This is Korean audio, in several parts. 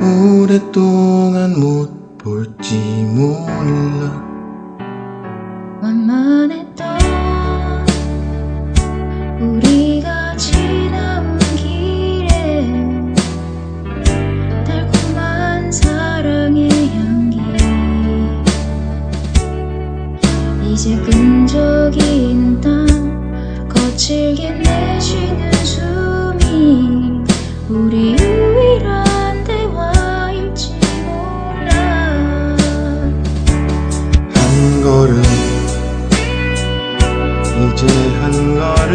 오랫동안 못 볼지 몰라. 만만했던 우리가 지나온 길에 달콤한 사랑의 향기 이제 끈적이는 땀 거칠게 내쉬는 숨이 우리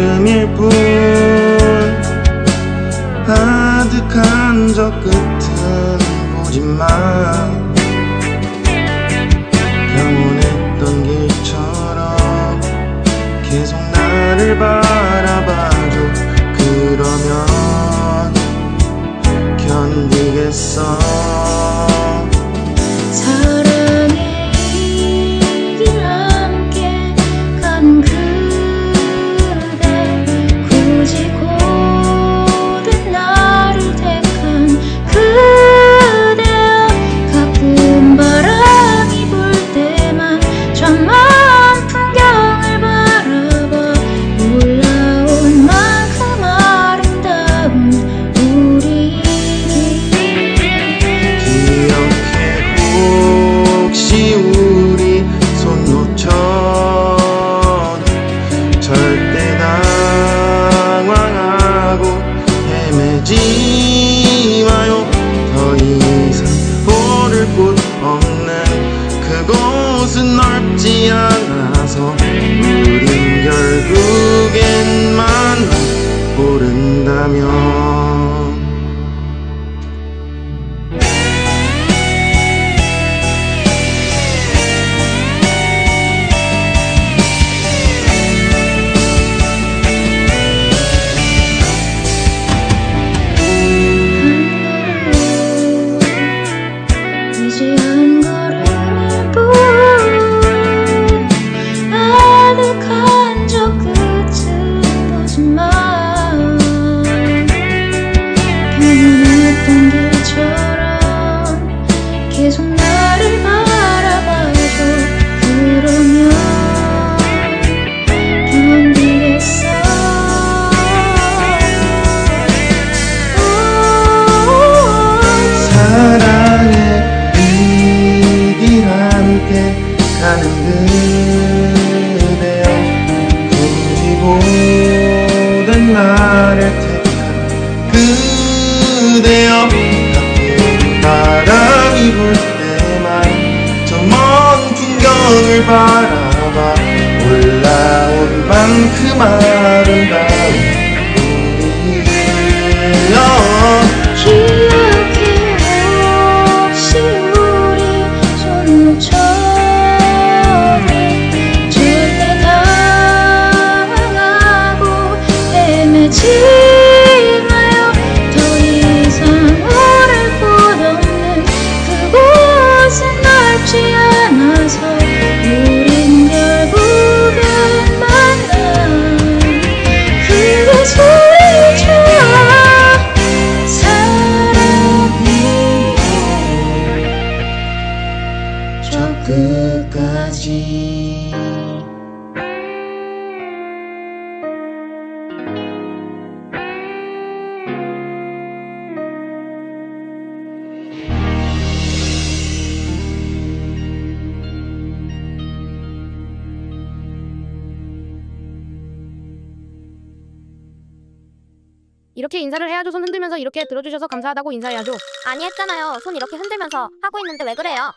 한 걸음일 뿐 아득한 저 끝은 보지마. 영원했던 길처럼 계속 나를 바라봐줘. 그러면 견디겠어 헤매지 마요. 더 이상 오를 곳 없는 그곳 은 넓지 않아서 우린 결국엔 만나 모른다면 아 끝까지 이렇게 인사를 해야죠. 손 흔들면서 이렇게 들어주셔서 감사하다고 인사해야죠. 아니 했잖아요. 손 이렇게 흔들면서 하고 있는데 왜 그래요?